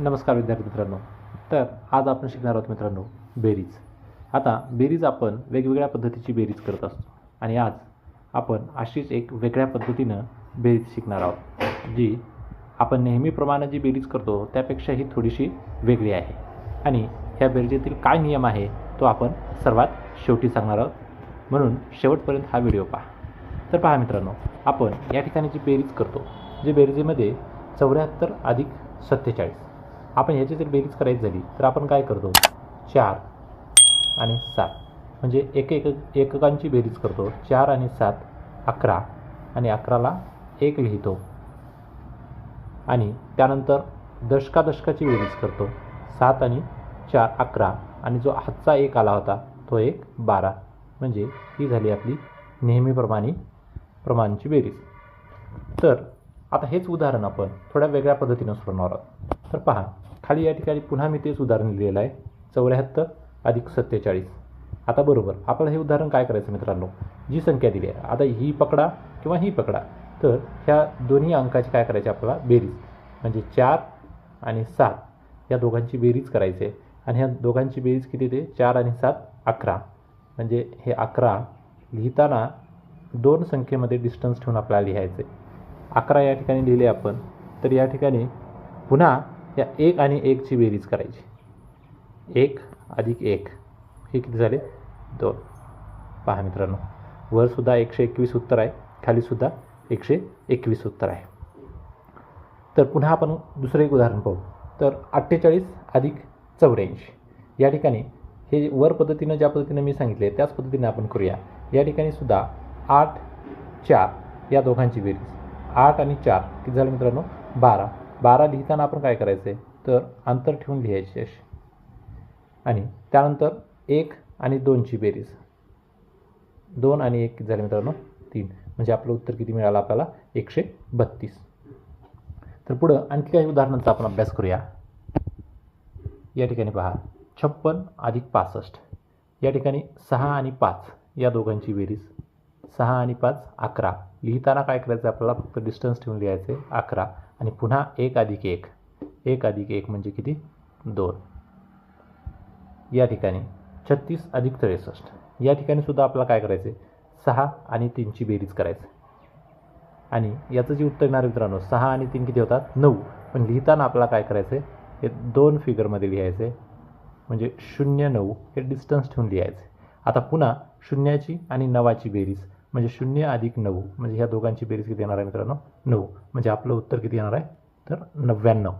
नमस्कार विद्यार्थी मित्रांनो. तर आज आपण शिकणार आहोत मित्रांनो बेरीज. आता बेरीज आपण वेगवेगळ्या पद्धतीची बेरीज करत असतो. आणि आज आपण अशीच एक वेगळ्या पद्धतीनं बेरीज शिकणार आहोत जी आपण नेहमीप्रमाणे जी बेरीज करतो त्यापेक्षा ही थोडीशी वेगळी आहे. आणि ह्या बेरीजेतील काय नियम आहे तो आपण सर्वात शेवटी सांगणार आहोत. म्हणून शेवटपर्यंत हा व्हिडिओ पहा. तर पहा मित्रांनो आपण या ठिकाणी जी बेरीज करतो जे बेरीजेमध्ये चौऱ्याहत्तर अधिक सत्तेचाळीस. आपण ह्याची जर बेरीज करायची झाली तर आपण काय करतो? चार आणि सात. म्हणजे एक एक एककांची बेरीज करतो. चार आणि सात अकरा. आणि अकराला एक लिहितो. आणि त्यानंतर दशकादशकाची बेरीज करतो. सात आणि चार अकरा. आणि जो हातचा एक आला होता तो एक बारा. म्हणजे ही झाली आपली नेहमीप्रमाणे प्रमाणची बेरीज. तर आता हेच उदाहरण आपण थोड्या वेगळ्या पद्धतीनं सोडणार आहोत. तर पहा खाली या ठिकाणी पुन्हा मी तेच उदाहरण लिहिलेलं आहे. चौऱ्याहत्तर अधिक सत्तेचाळीस. आता बरोबर. आपल्याला हे उदाहरण काय करायचं मित्रांनो? जी संख्या दिली आहे. आता ही पकडा किंवा ही पकडा. तर ह्या दोन्ही अंकाची काय करायची आपल्याला? बेरीज. म्हणजे चार आणि सात. या दोघांची बेरीज करायची आहे. आणि ह्या दोघांची बेरीज किती ते चार आणि सात अकरा. म्हणजे हे अकरा लिहिताना दोन संख्येमध्ये डिस्टन्स ठेवून आपल्याला लिहायचं आहे अकरा या ठिकाणी लिहिले आपण. तर या ठिकाणी पुन्हा या एक आणि एकची बेरीज करायची. एक अधिक एक. हे किती झाले? दोन. पहा मित्रांनो वरसुद्धा एकशे एकवीस उत्तर आहे खालीसुद्धा एकशे एकवीस उत्तर आहे. तर पुन्हा आपण दुसरं एक उदाहरण पाहू. तर अठ्ठेचाळीस अधिक चौऱ्याऐंशी. या ठिकाणी हे वर पद्धतीनं ज्या पद्धतीनं मी सांगितले त्याच पद्धतीने आपण करूया. या ठिकाणी सुद्धा आठ चार या दोघांची बेरीज. आठ आणि चार. किती झालं मित्रांनो? बारा. बारा लिहिताना आपण काय करायचं आहे तर अंतर ठेवून लिहायचे असे. आणि त्यानंतर एक आणि दोनची बेरीज. दोन आणि एक झाले मित्रांनो तीन. म्हणजे आपलं उत्तर किती मिळालं आपल्याला? एकशे बत्तीस. तर पुढं आणखी काही उदाहरणांचा आपण अभ्यास करूया. या ठिकाणी पहा. छप्पन अधिक पासष्ट. या ठिकाणी सहा आणि पाच या दोघांची बेरीज. सहा आणि पाच अकरा. लिहिताना काय करायचं? आपल्याला फक्त डिस्टन्स ठेवून लिहायचं आहे अकरा. आणि पुन्हा एक अधिक एक. एक अधिक एक म्हणजे किती? दोन. या ठिकाणी. छत्तीस अधिक त्रेसष्ट. या ठिकाणी सुद्धा आपल्याला काय करायचं आहे सहा आणि तीनची बेरीज करायचं आणि याचं जे उत्तर येणार मित्रांनो सहा आणि तीन किती होतात? नऊ. पण लिहिताना आपल्याला काय करायचं आहे हे दोन फिगरमध्ये लिहायचं आहे म्हणजे शून्य नऊ. हे डिस्टन्स ठेवून लिहायचे आता पुन्हा शून्याची आणि नवाची बेरीज. म्हणजे शून्य अधिक नऊ. म्हणजे ह्या दोघांची बेरीज किती येणार आहे मित्रांनो? नऊ. म्हणजे आपलं उत्तर किती येणार आहे? तर नव्याण्णव.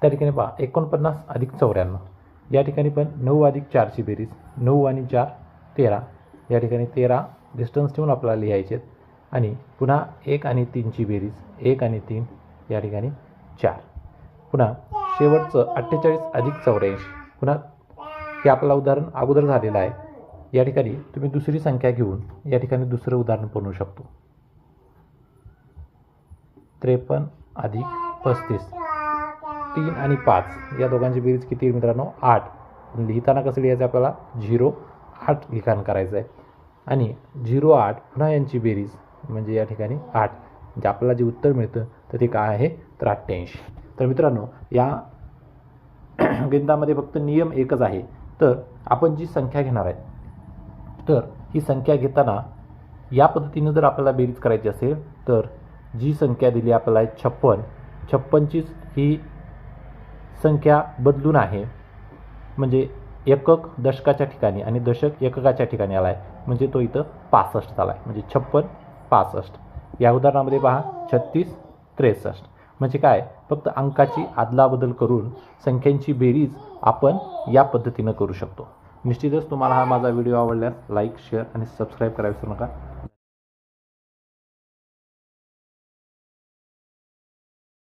त्या ठिकाणी पहा एकोणपन्नास अधिक चौऱ्याण्णव. या ठिकाणी पण नऊ अधिक चारची बेरीज नऊ आणि चार तेरा. या ठिकाणी तेरा डिस्टन्स ठेवून आपल्याला लिहायचे आहेत. आणि पुन्हा एक आणि तीनची बेरीज एक आणि तीन या ठिकाणी चार. पुन्हा शेवटचं अठ्ठेचाळीस अधिक चौऱ्याऐंशी. पुन्हा हे आपलं उदाहरण अगोदर झालेलं आहे. या ठिकाणी तुम्ही दुसरी संख्या घेऊन या ठिकाणी दुसरं उदाहरण बनवू शकतो. त्रेपन्न अधिक पस्तीस. तीन आणि पाच. या दोघांची बेरीज किती मित्रांनो? आठ. लिहिताना कसं लिहायचं आपल्याला? झिरो आठ लिखाण करायचं आहे. आणि झिरो आठ पुन्हा यांची बेरीज म्हणजे या ठिकाणी आठ. म्हणजे आपल्याला जे उत्तर मिळतं तर ते काय आहे? तर अठ्ठ्याऐंशी तर मित्रांनो या गणितामध्ये फक्त नियम एकच आहे. तर आपण जी संख्या घेणार आहे तर ही संख्या घेताना या पद्धतीनं जर आपल्याला बेरीज करायची असेल तर जी संख्या दिली आपल्याला आहे छप्पन. छप्पनचीच ही संख्या बदलून आहे. म्हणजे एकक दशकाच्या ठिकाणी आणि दशक एककाच्या ठिकाणी आला आहे म्हणजे तो इथं पासष्ट आला आहे म्हणजे छप्पन पासष्ट. या उदाहरणामध्ये पहा छत्तीस त्रेसष्ट. म्हणजे काय? फक्त अंकाची आदलाबदल करून संख्यांची बेरीज आपण या पद्धतीनं करू शकतो. निश्चितच तुम्हाला हा माझा व्हिडिओ आवडल्यास लाईक शेअर आणि सबस्क्राईब करायला विसरू नका.